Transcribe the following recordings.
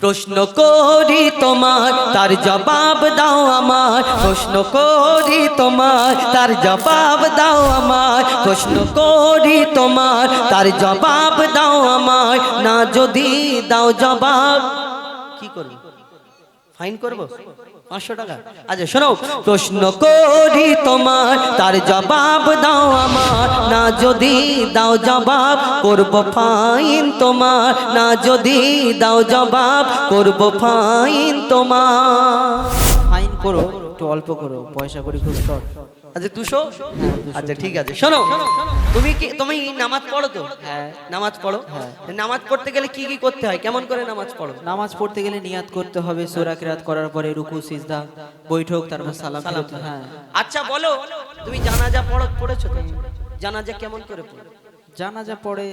প্রশ্ন করি তোমার, তার জবাব দাও আমার। প্রশ্ন করি তোমার, তার জবাব দাও আমার। প্রশ্ন করি তোমার, তার জবাব দাও আমার। না যদি দাও জবাব, কি করব? ফাইন করব? পাঁচশো টাকা। আচ্ছা শোনো, প্রশ্ন করি তোমার, তার জবাব দাও আমার। না যদি দাও জবাব, করব ফাইন তোমার। না যদি দাও জবাব, করব ফাইন তোমার। ফাইন করো, একটু অল্প করো, পয়সা করি খুব শর্ট। আচ্ছা দুশো? আচ্ছা ঠিক আছে। শোনো তুমি কি তুমি নামাজ পড়ো তো? হ্যাঁ। নামাজ পড়ো? হ্যাঁ। নামাজ পড়তে গেলে কি কি করতে হয়? কেমন করে নামাজ পড়ো? নামাজ পড়তে গেলে নিয়াত করতে হবে সূরা কিরাত করার পরে রুকু সিজদা বৈঠক তারপর সালাম সালাম। হ্যাঁ। আচ্ছা বলো তুমি জানাজা পড়ো পড়েছো তো? জানাজা কেমন করে পড়ো? জানাজা পড়ে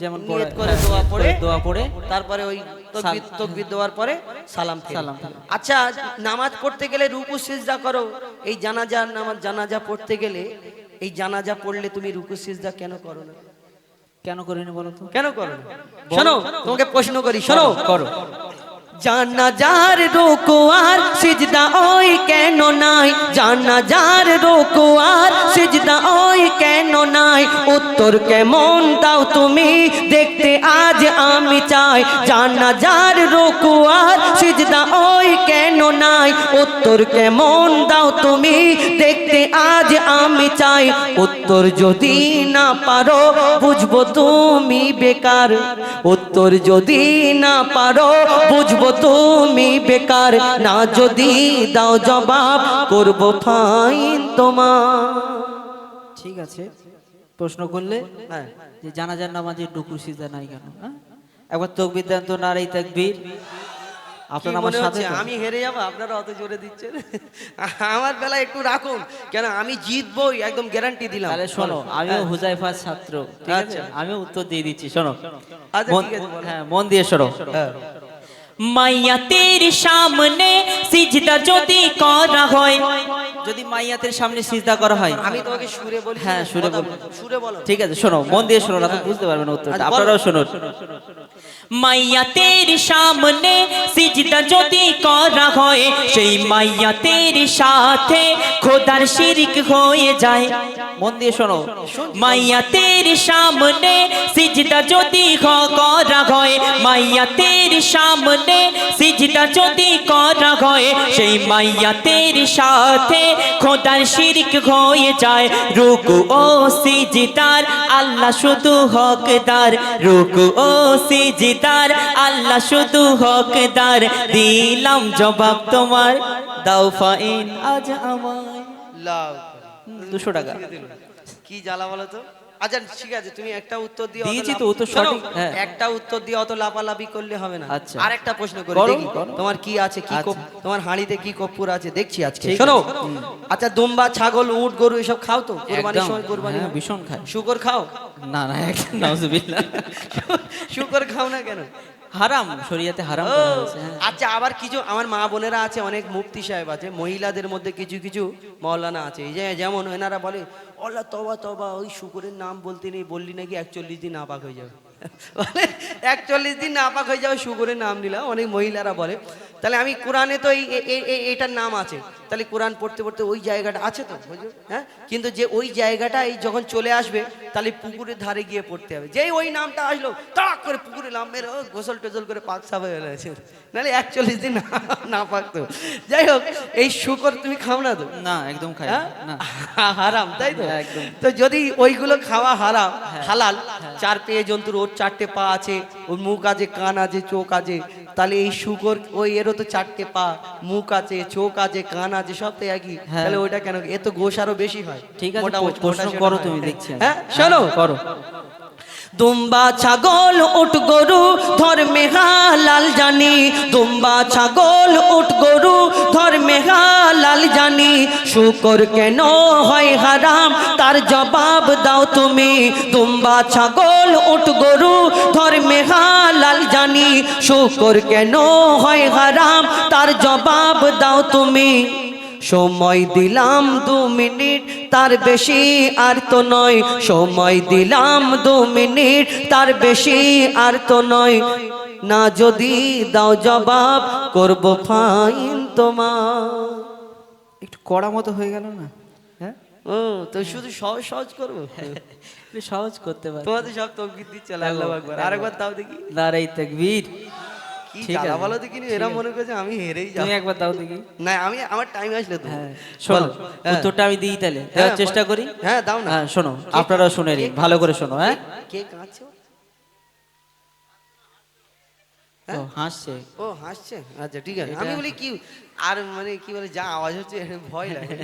যেমন নিয়ত করে হ্যাঁ, দোয়া পড়ে দোয়া পড়ে। তারপরে ওই তকবির তকবির দেওয়ার পরে সালাম সালাম আচ্ছা নামাজ পড়তে গেলে রুকু সিজদা করো। এই জানাজা নামাজ জানাজা পড়তে গেলে এই জানাজা পড়লে তুমি রুকু সিজদা কেন করো না? কেন করিনি বলো তো? কেন করো শোনো তোমাকে প্রশ্ন করি শোনো করো। জানাজার রুকু আর সিজদা ওই কেন নাই? জানাজার রুকু আর সিজদা ওই কেন নাই? উত্তর কেমন দাও তুমি? দেখতে আজ আমি চাই। জানাজার রুকু আর সিজদা ওই কেন নাই? উত্তর কেমন দাও তুমি? দেখতে আজ আমি চাই। উত্তর যদি না পারো, বুঝব তুমি বেকার। উত্তর যদি না পারো, বুঝব তুমি বেকার। না যদি দাও জবাব, করব ফাইন তোমার। ঠিক আছে প্রশ্ন করলে হ্যাঁ যে জানাজার নামাজে ডুকু সিজদা নাই কেন হ্যাঁ? একবার তকবির দেন তো নারাই তাকবীর আপনার আমার সাথে আমি হেরে যাব আপনারা অত জোরে দিচ্ছেন আমার বেলা একটু রাখুন কেন আমি জিতবই একদম গ্যারান্টি দিলাম তাহলে শোনো। আমিও হ্যাঁ। হুজাইফার ছাত্র ঠিক আছে আচ্ছা। আমিও উত্তর দিয়ে দিচ্ছি শোনো আচ্ছা, মন-। হ্যাঁ মন দিয়ে শোনো হ্যাঁ। মাইয়া তেরি সামনে সিজদা যদি করা হয় যদি মাইয়াতের সামনে সিজদা করা হয়। আমি তোমাকে সুরে বলি। হ্যাঁ, সুরে বলো। সুরে বলো। ঠিক আছে শোনো মন দিয়ে শোনো না তো বুঝতে পারবেন উত্তরটা। আচ্ছা, আপনারাও শুনুন মাইয়া তেরি সামনে সিজদা যদি করা হয় সেই মাইয়া তেরি সাথে খোদার শিরিক হয়ে যায়। মন দিয়ে শোনো। মাইয়া তেরি সামনে সিজদা যদি করা হয় মাইয়া তেরি সামনে সিজদা যদি করা হয় সেই মাইয়া তেরি সাথে খোদার শিরিক হয়ে যায়। রুকু ও সিজিতার আল্লাহ শুধু হকদার। রুকু ও সিজিতার আল্লাহ শুধু হকদার। দিলাম জবাব তোমার দাও ফাইন আজ আমায়। লাভ। দুশো টাকা। কি জ্বালা বলো তো? আচ্ছা ঠিক আছে তুমি একটা উত্তর দিয়ে দিয়েছি তো, উত্তর সঠিক, হ্যাঁ। একটা উত্তর দিয়ে অত লাপালাপি করলে হবে না। আচ্ছা। আর একটা প্রশ্ন করি দেখি তোমার কি আছে কি আচ্ছা। তোমার হাঁড়িতে কি কপ্পুর আছে? দেখছি আজকে। শোনো আচ্ছা দুম্বা ছাগল উট গরু এসব খাও তো? কোরবানির সময় কোরবানি হ্যাঁ, ভীষণ খায়। শুকর খাও? না না নাউজুবিল্লাহ শুকর খাও না কেন? হারাম শরিয়াতে হারাম হ্যাঁ। আচ্ছা আবার কিছু আমার মা বোনেরা আছে অনেক মুফতি সাহেব আছে মহিলাদের মধ্যে কিছু কিছু মৌলানা আছে এই যে যেমন এনারা বলে আল্লাহ তবা তবা ওই শুকুরের নাম বলতে নেই বললি নাকি একচল্লিশ দিন আবাক হয়ে যাবে বলে একচল্লিশ দিন নাপাক হয়ে যাবে শুকুরের নাম নিলাম অনেক মহিলারা বলে। তাহলে আমি কোরআনে তো এই এটার নাম আছে। তাহলে কোরআন পড়তে পড়তে ওই জায়গাটা আছে তো? হ্যাঁ? কিন্তু যে ওই জায়গাটা এই যখন চলে আসবে তাহলে পুকুরের ধারে গিয়ে পড়তে হবে। যেই ওই নামটা আসলো তাক করে পুকুরে নাম মেরে গোসল টোসল করে পাক সাফ হয়ে গেছে। নাহলে একচল্লিশ দিন না- পাকতো যাই হোক এই শুকর তুমি খাও না তো? না একদম খাই হ্যাঁ? না হারাম তাই তো? হ্যাঁ, একদম। তো যদি ওইগুলো খাওয়া হারাম হালাল চার পেয়ে জন্তুর ওর চারটে পা আছে ওর মুখ আছে কান আছে চোখ আছে। তাহলে এই শুকর ওই এরও তো চারটে পা মুখ আছে চোখ আছে কান আছে সব তো একই। হ্যাঁ। তাহলে ওইটা কেন? এ তো গোশ আরও বেশি হয়। ঠিক আছে প্রশ্ন করো তুমি। দেখছি হ্যাঁ শোনো। করো। দুম্বা ছাগল উট গরু ধর্মে হালাল জানি। দুম্বা ছাগল উট গরু ধর্মে হালাল জানি। শুকর কেন হয় হারাম, তার জবাব দাও তুমি। দুম্বা ছাগল উট গরু ধর্মে হালাল জানি। শুকর কেন হয় হারাম, তার জবাব দাও তুমি। সময় দিলাম দু মিনিট তার বেশি আর তো নয়। সময় দিলাম দু মিনিট তার বেশি আর তো নয়। না যদি দাও জবাব করব ফাইন তোমার। একটু কড়া মতো হয়ে গেল না? হ্যাঁ? ও তো শুধু সহজ সহজ করব? সহজ করতে পারি। তোমাদের সব তকবির দিচ্ছে আল্লাহ একবার আরেকবার তাও দেখি। দাঁড়াই তাকবীর। কি জ্বালা এরা মনে করছে আমি হেরেই যাব। তুমি একবার দাও দেখি। না আমি আমার টাইম আসলে তো। হ্যাঁ শোনো হ্যাঁ। উত্তরটা আমি দিই তাহলে। দেওয়ার হ্যাঁ, চেষ্টা করি। হ্যাঁ দাও না। হ্যাঁ শোনো আপনারাও শুনে নিন ভালো করে শোনো হ্যাঁ? কে কাঁদছে ও? হাসছে। ও হাসছে? আচ্ছা ঠিক আছে। আমি বলি কি আর মানে কি বলে যা আওয়াজ হচ্ছে ভয় লাগে।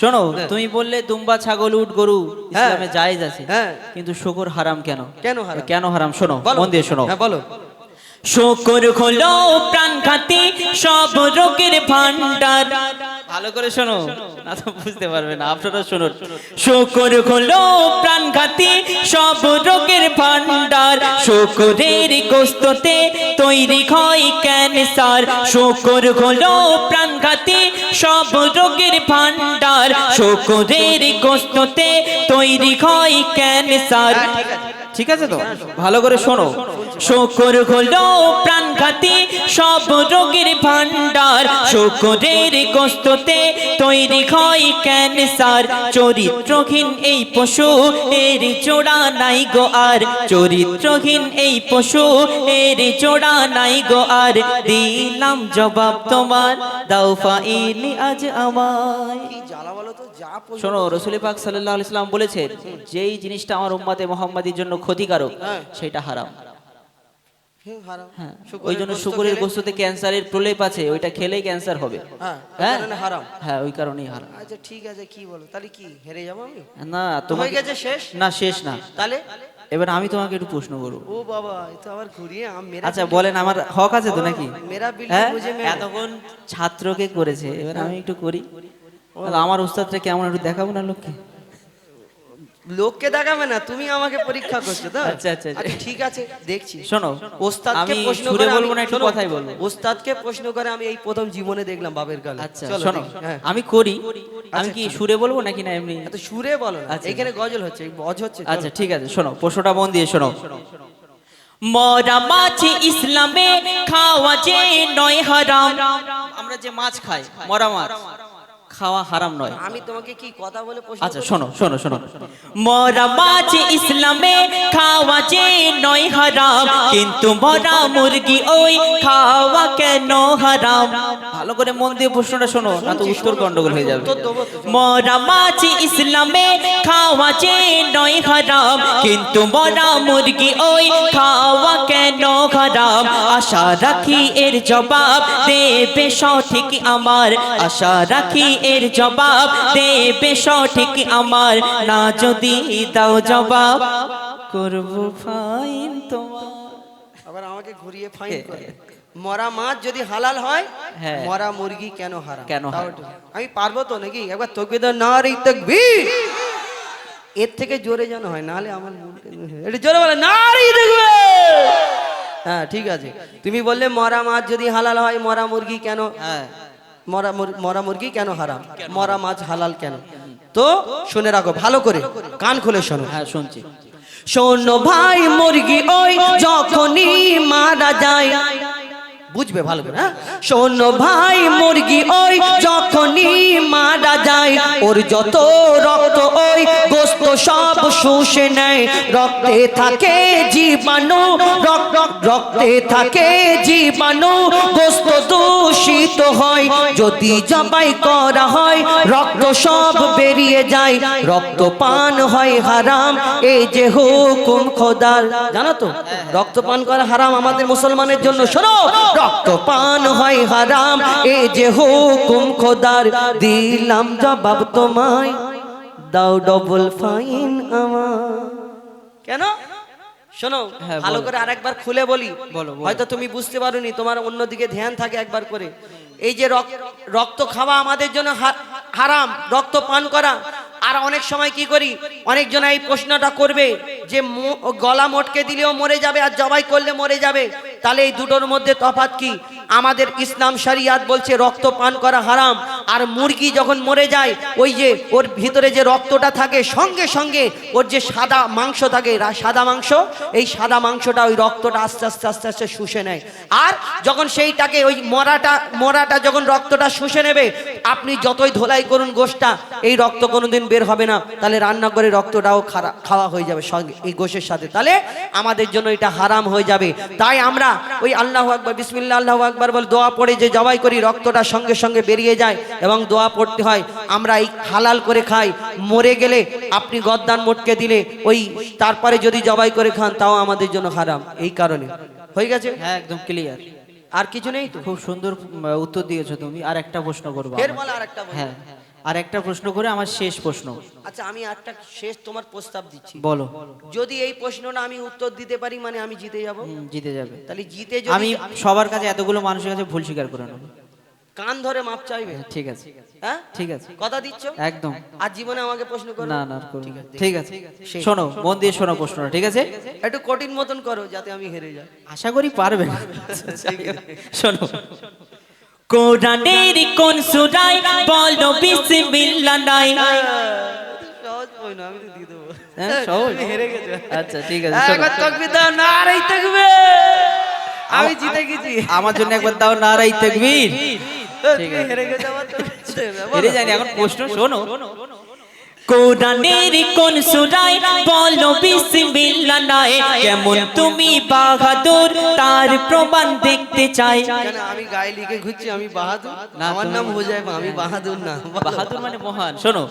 শোনো তুমি বললে দুম্বা ছাগল উট গরু হ্যাঁ। ইসলামে জায়েজ আছে। হ্যাঁ। কিন্তু শুকর হারাম কেন? কেন হারাম? কেন হারাম? শোনো মন দিয়ে শোনো। হ্যাঁ বলো। শুকর হলো প্রাণ খাতে সব রোগের ভান্ডার ভালো করে শোনো না তো বুঝতে পারবে না আপনারা শুনুন। শুকর হলো প্রাণ খাতে সব রোগের ভান্ডার শুকরের গোস্ততে তৈরি হয় ক্যান্সার। শুকর হলো প্রাণ খাতে সব রোগের ভান্ডার শুকরের গোস্ততে তৈরি হয় ক্যান্সার। ঠিক আছে তো? ভালো করে শোনো। শুকর হলো প্রাণঘাতী সব রোগের ভান্ডার শুকরের গোস্ততে তৈরি হয় ক্যান্সার। চরিত্রহীন এই পশু এর জোড়া নাই গো আর। চরিত্রহীন এই পশু এর জোড়া নাই গো আর। দিলাম জবাব তোমার দাও ফাইলি আজ আমায়। শোনো রসুল পাক সাল্লাহ ইসলাম বলেছেন যেই জিনিসটা আমার উম্মাতে মোহাম্মদীর জন্য ক্ষতিকারক হ্যাঁ। সেটা হারাম হ্যাঁ, হারাম। হ্যাঁ শুকরের ওই জন্য শুকুরের গোস্ততে ক্যান্সারের প্রলেপ আছে ওইটা খেলেই ক্যান্সার হবে। হ্যাঁ, ওই হ্যাঁ? হারাম। হ্যাঁ ওই কারণেই হারাম। আচ্ছা ঠিক আছে কি বলো? তাহলে কি হেরে যাব আমি? না হয়ে তোমাকে গেছে শেষ? না শেষ না। তাহলে? এবার আমি তোমাকে একটু প্রশ্ন করব। ও বাবা তো আবার ঘুরিয়ে আচ্ছা বলেন আমার হক আছে তো নাকি? হ্যাঁ। এতক্ষণ ছাত্রকে করেছে এবার আমি একটু করি। আমার উস্তাদটা কেমন একটু দেখাবো না লোককে? লোককে দেখাবে না তুমি আমাকে পরীক্ষা করছ তো? আচ্ছা, আচ্ছা, আচ্ছা। ঠিক আছে দেখছি। শোনো ওস্তাদকে আমি প্রশ্ন করে বলব না একটু কথাই বলব। ওস্তাদকে প্রশ্ন করে আমি এই প্রথম জীবনে দেখলাম বাবের গালে আচ্ছা শোনো হ্যাঁ। আমি করি আমি আচ্ছা, কি সুরে বলব নাকি না এমনি? এত সুরে বলো না আচ্ছা। এখানে গজল হচ্ছে বজ হচ্ছে আচ্ছা ঠিক আছে শোনো প্রশ্নটা মন দিয়ে শোনো। মরা মাছ ইসলামে খাওয়া যে নয় হারাম। আমরা যে মাছ খাই মরা মাছ। খাওয়া হারাম নয়। আমি তোমাকে কি কথা বলে আচ্ছা শোনো শোনো শোনো। মরা মাছ ইসলামে খাওয়া যে নয় হারাম কিন্তু মরা মুরগি ওই খাওয়া কেন হারাম? ভালো করে মন দিয়ে প্রশ্নটা শোনো না তো উত্তর গন্ডগোল হয়ে যাবে। মরা মাছ ইসলামে খাওয়া যে নয় হারাম কিন্তু মরা মুরগি ওই খাওয়া কেন হারাম? আশা রাখি এর জবাব দেবে সঠিক আমার আশা রাখি এর জবাব দেবে সঠিক আমার। না যদি দাও জবাব করব ফাইন তোমার। আবার আমাকে ঘুরিয়ে ফাইন করে। মরা মাছ যদি হালাল হয় হ্যাঁ। মরা মুরগি কেন হারাম? কেন আমি পারব তো নাকি? একবার তকবিদার রে তকবীর। এর থেকে জোরে যেন হয় নাহলে আমার একটু জোরে বলে নারী দেখবে হ্যাঁ ঠিক আছে। তুমি বললে মরা মাছ যদি হালাল হয় মরা মুরগি কেন? হ্যাঁ। মরা মুর- মরা মুরগি কেন হারাম? মরা মাছ হালাল কেন? তো শুনে রাখো ভালো করে কান খুলে শোনো। হ্যাঁ শুনছি। শোনো ভাই মুরগি ওই যখনই মারা যায় বুঝবে ভালো করে হ্যাঁ? শোনো ভাই, মুরগি ওই যখনই মারা যায়, ওর যত রক্ত ওই গোস্ত সব শুষে নেয়। রক্তে থাকে জীবাণু, রক্ত, রক্তে থাকে জীবাণু, গোস্ত দূষিত হয়। যদি জবাই করা হয়, রক্ত সব বেরিয়ে যায়। রক্ত পান হয় হারাম এই যে হুকুম খোদার। জানো তো রক্ত পান করা হারাম আমাদের মুসলমানের জন্য। শোনো রক্ত পান হয় হারাম। এই যে হুকুম খোদার দিলাম জবাব তোমায়। দাও ডবল ফাইন আমার। কেন? শোনো হ্যাঁ, ভালো। করে আরেকবার খুলে বলি। হয়তো তুমি বুঝতে পারোনি তোমার অন্যদিকে ধ্যান থাকে একবার করে। এই যে রক- রক্ত খাওয়া আমাদের জন্য হারাম রক্ত পান করা। আর অনেক সময় কি করি? অনেকজন এই প্রশ্নটা করবে যে গলা মটকে দিলেও মরে যাবে আর জবাই করলে মরে যাবে। তাহলে এই দুটোর মধ্যে তফাত কি? আমাদের ইসলাম শরিয়াত বলছে রক্ত পান করা হারাম। আর মুরগি যখন মরে যায়, ওই যে ওর ভিতরে যে রক্তটা থাকে, সঙ্গে সঙ্গে ওর যে সাদা মাংস থাকে সাদা মাংস, এই সাদা মাংসটা ওই রক্তটা আস্তে আস্তে আস্তে আস্তে শুষে নেয়। আর যখন সেইটাকে ওই মরাটা মরাটা যখন রক্তটা শুষে নেবে, আপনি যতই ধোলাই করুন গোশটা, এই রক্ত কোনোদিন বের হবে না। তাহলে রান্না করে রক্তটাও খারা- খাওয়া হয়ে যাবে সঙ্গে এই গোশের সাথে। তাহলে আমাদের জন্য এটা হারাম হয়ে যাবে। তাই আমরা ওই আল্লাহ আকবর বিসমিল্লা আল্লাহ আকবর বলে দোয়া পড়ে যে জবাই করি রক্তটা সঙ্গে সঙ্গে বেরিয়ে যায় এবং দোয়া পড়তে হয়। আমরা এই হালাল করে খাই মরে গেলে আপনি গদ্দান মোটকে দিলে ওই তারপরে যদি জবাই করে খান তাও আমাদের জন্য হারাম। এই কারণে। হয়ে গেছে? হ্যাঁ একদম ক্লিয়ার আর কিছু নেই তো? খুব সুন্দর উত্তর দিয়েছ তুমি। আর একটা প্রশ্ন করব হ্যাঁ। আর একটা প্রশ্ন করে আমার শেষ প্রশ্ন। আচ্ছা আমি একটা শেষ তোমার প্রস্তাব দিচ্ছি। বলো। যদি এই প্রশ্নটা আমি উত্তর দিতে পারি মানে আমি জিতে যাব? জিতে যাবে। তাহলে জিতে আমি সবার কাছে এতগুলো মানুষের কাছে ভুল স্বীকার করে নেব। কান ধরে মাপ চাইবে? ঠিক আছে। হ্যাঁ? ঠিক আছে। কথা দিচ্ছ? একদম। আর জীবনে আমাকে প্রশ্ন করো। না না ঠিক আছে শোনো মন দিয়ে শোনো প্রশ্নটা ঠিক আছে? একটু কঠিন মতন করো যাতে আমি হেরে যাই। আশা করি পারবে শোনো কোরআনের কোন সুরাই বলো বিসমিল্লাহ নাই সহজ বই না আমি তো দিয়ে দেবো হ্যাঁ, সহজ? হেরে গেছো। আচ্ছা ঠিক আছে একবার তকবির দাও না আর এই আমি জিতে গেছি। আমার জন্য একবার দাও নারাই তাকবীর। হেরে গেছো আমার তো। হেরে যায়নি এখন প্রশ্ন শোনো। কোরআনের কোন সুরাই বলো বিসমিল্লা নাই। কেমন তুমি বাহাদুর তার প্রমাণ দেখতে চাই। কেন আমি গায়ে লিখে ঘুরছি আমি বাহাদুর? আমার নাম হয়ে যায় আমি বাহাদুর না বাহাদুর মানে মহান। শোনো।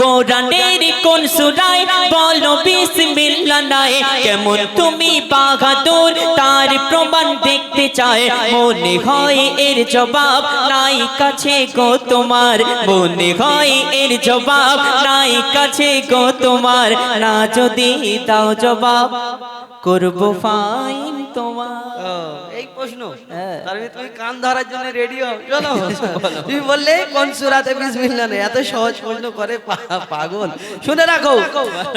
কোরআনের কোন সুরাই বলো বিসমিল্লাহ নাই কেমন তুমি বাঘাদুর তার প্রমাণ দেখতে চাই মনে হয় এর জবাব নাই কাছে গো তোমার। মনে হয় এর জবাব নাই কাছে গো তোমার। না যদি দাও জবাব, করব ফাইন তোমার। প্রশ্ন হ্যাঁ। তার তুমি কান ধরার জন্য রেডি হও চলো তুমি বললে কোন সুরাতে বিসমিল্লাহ নেই? এত সহজ প্রশ্ন করে পাগল। শুনে রাখো।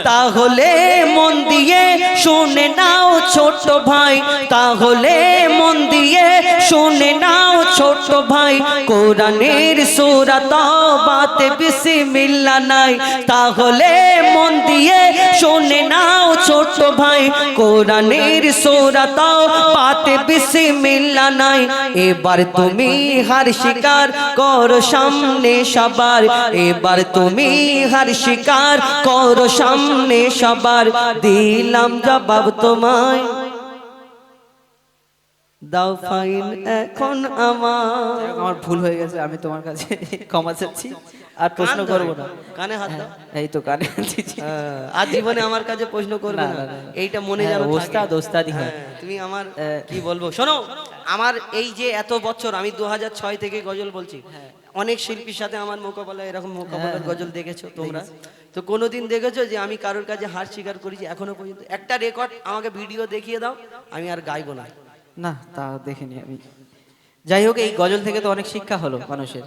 তাহলে মন দিয়ে শুনে নাও ছোট ভাই। তাহলে মন দিয়ে শুনে নাও ছোট ভাই। কোরআনের সুরাত বাতে বিসমিল্লাহ নাই। তাহলে মন দিয়ে শুনে নাও ছোট ভাই। কোরআনের সুরাত পাতে বিসমিল্লাহ নাই। এবার তুমি হার শিকার করো সামনে সবার। এবার তুমি হার শিকার করো সামনে সবার। দিলাম জবাব তোমায়। দাও ফাইন এখন আমার। আমার ভুল হয়ে গেছে, আমি তোমার কাছে ক্ষমা চাচ্ছি। আর প্রশ্ন করব না। কানে হাত দাও। এই তো কানে হ্যাঁ, আর জীবনে আমার কাছে প্রশ্ন করবে না। এইটা মনে হ্যাঁ, যেন ওস্তাদ, ওস্তাদি হ্যাঁ, তুমি আমার হ্যাঁ। কি বলব? শোনো আমার এই যে এত বছর আমি দু ছয় থেকে গজল বলছি। অনেক শিল্পীর সাথে আমার মোকাবেলা এরকম মোকাবেলার গজল দেখেছ তোমরা? তো কোনোদিন দেখেছ যে আমি কারোর কাছে হার স্বীকার করেছি? এখনও পর্যন্ত। একটা রেকর্ড আমাকে ভিডিও দেখিয়ে দাও আমি আর গাইবো না। না তা দেখিনি আমি। যাই হোক এই গজল থেকে তো অনেক শিক্ষা হলো মানুষের।